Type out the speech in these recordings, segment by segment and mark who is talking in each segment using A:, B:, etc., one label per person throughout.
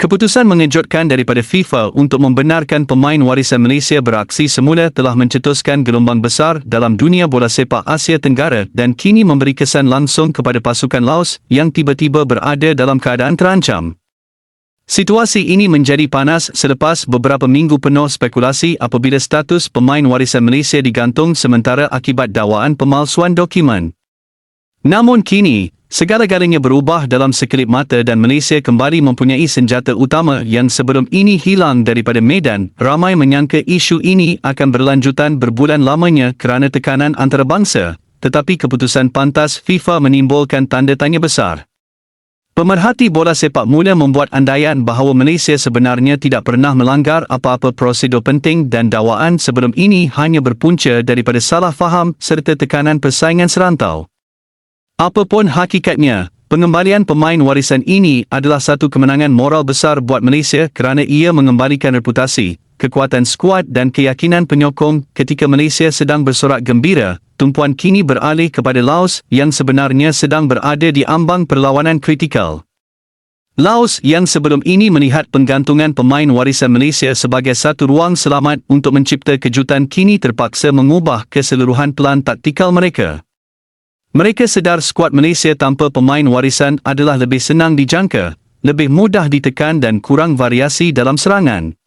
A: Keputusan mengejutkan daripada FIFA untuk membenarkan pemain warisan Malaysia beraksi semula telah mencetuskan gelombang besar dalam dunia bola sepak Asia Tenggara dan kini memberi kesan langsung kepada pasukan Laos yang tiba-tiba berada dalam keadaan terancam. Situasi ini menjadi panas selepas beberapa minggu penuh spekulasi apabila status pemain warisan Malaysia digantung sementara akibat dakwaan pemalsuan dokumen. Namun kini, Segala-galanya berubah dalam sekelip mata dan Malaysia kembali mempunyai senjata utama yang sebelum ini hilang daripada medan. Ramai menyangka isu ini akan berlanjutan berbulan lamanya kerana tekanan antarabangsa, tetapi keputusan pantas FIFA menimbulkan tanda tanya besar. Pemerhati bola sepak mula membuat andaian bahawa Malaysia sebenarnya tidak pernah melanggar apa-apa prosedur penting dan dakwaan sebelum ini hanya berpunca daripada salah faham serta tekanan persaingan serantau. Apapun hakikatnya, pengembalian pemain warisan ini adalah satu kemenangan moral besar buat Malaysia kerana ia mengembalikan reputasi, kekuatan skuad dan keyakinan penyokong ketika Malaysia sedang bersorak gembira, tumpuan kini beralih kepada Laos yang sebenarnya sedang berada di ambang perlawanan kritikal. Laos yang sebelum ini melihat penggantungan pemain warisan Malaysia sebagai satu ruang selamat untuk mencipta kejutan kini terpaksa mengubah keseluruhan pelan taktikal mereka. Mereka sedar skuad Malaysia tanpa pemain warisan adalah lebih senang dijangka, lebih mudah ditekan dan kurang variasi dalam serangan.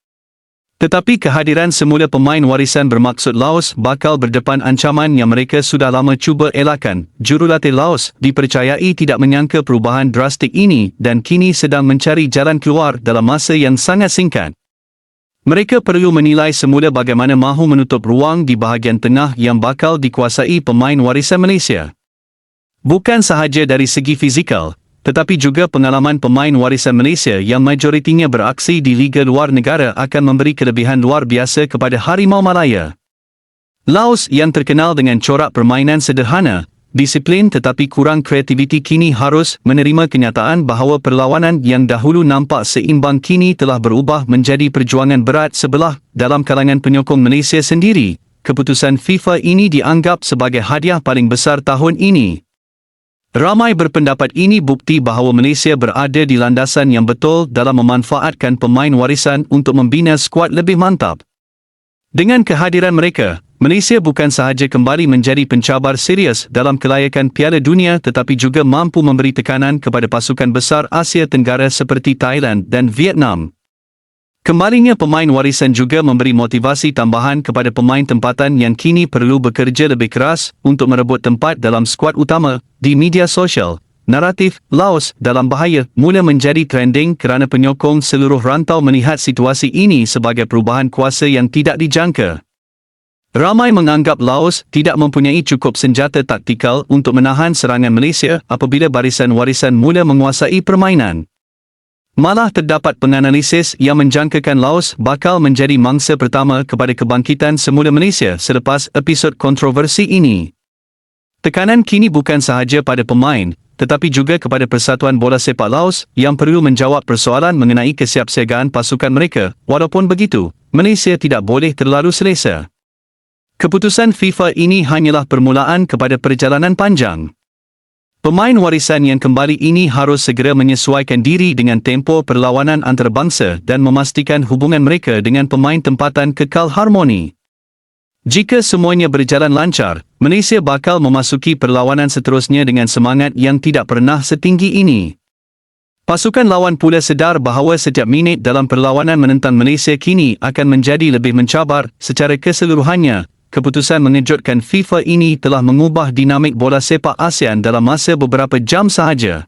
A: Tetapi kehadiran semula pemain warisan bermaksud Laos bakal berdepan ancaman yang mereka sudah lama cuba elakkan. Jurulatih Laos dipercayai tidak menyangka perubahan drastik ini dan kini sedang mencari jalan keluar dalam masa yang sangat singkat. Mereka perlu menilai semula bagaimana mahu menutup ruang di bahagian tengah yang bakal dikuasai pemain warisan Malaysia. Bukan sahaja dari segi fizikal, tetapi juga pengalaman pemain warisan Malaysia yang majoritinya beraksi di liga luar negara akan memberi kelebihan luar biasa kepada Harimau Malaya. Laos yang terkenal dengan corak permainan sederhana, disiplin tetapi kurang kreativiti kini harus menerima kenyataan bahawa perlawanan yang dahulu nampak seimbang kini telah berubah menjadi perjuangan berat sebelah dalam kalangan penyokong Malaysia sendiri. Keputusan FIFA ini dianggap sebagai hadiah paling besar tahun ini. Ramai berpendapat ini bukti bahawa Malaysia berada di landasan yang betul dalam memanfaatkan pemain warisan untuk membina skuad lebih mantap. Dengan kehadiran mereka, Malaysia bukan sahaja kembali menjadi pencabar serius dalam kelayakan Piala Dunia tetapi juga mampu memberi tekanan kepada pasukan besar Asia Tenggara seperti Thailand dan Vietnam. Kembalinya pemain warisan juga memberi motivasi tambahan kepada pemain tempatan yang kini perlu bekerja lebih keras untuk merebut tempat dalam skuad utama di media sosial. Naratif Laos dalam bahaya mula menjadi trending kerana penyokong seluruh rantau melihat situasi ini sebagai perubahan kuasa yang tidak dijangka. Ramai menganggap Laos tidak mempunyai cukup senjata taktikal untuk menahan serangan Malaysia apabila barisan warisan mula menguasai permainan. Malah terdapat penganalisis yang menjangkakan Laos bakal menjadi mangsa pertama kepada kebangkitan semula Malaysia selepas episod kontroversi ini. Tekanan kini bukan sahaja pada pemain, tetapi juga kepada Persatuan Bola Sepak Laos yang perlu menjawab persoalan mengenai kesiapsiagaan pasukan mereka. Walaupun begitu, Malaysia tidak boleh terlalu selesa. Keputusan FIFA ini hanyalah permulaan kepada perjalanan panjang. Pemain warisan yang kembali ini harus segera menyesuaikan diri dengan tempo perlawanan antarabangsa dan memastikan hubungan mereka dengan pemain tempatan kekal harmoni. Jika semuanya berjalan lancar, Malaysia bakal memasuki perlawanan seterusnya dengan semangat yang tidak pernah setinggi ini. Pasukan lawan pula sedar bahawa setiap minit dalam perlawanan menentang Malaysia kini akan menjadi lebih mencabar secara keseluruhannya keputusan mengejutkan FIFA ini telah mengubah dinamik bola sepak ASEAN dalam masa beberapa jam sahaja.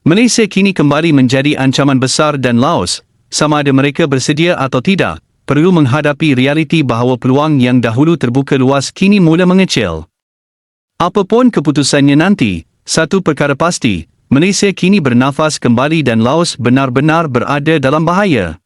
A: Malaysia kini kembali menjadi ancaman besar dan Laos, sama ada mereka bersedia atau tidak, perlu menghadapi realiti bahawa peluang yang dahulu terbuka luas kini mula mengecil. Apapun keputusannya nanti, satu perkara pasti, Malaysia kini bernafas kembali dan Laos benar-benar berada dalam bahaya.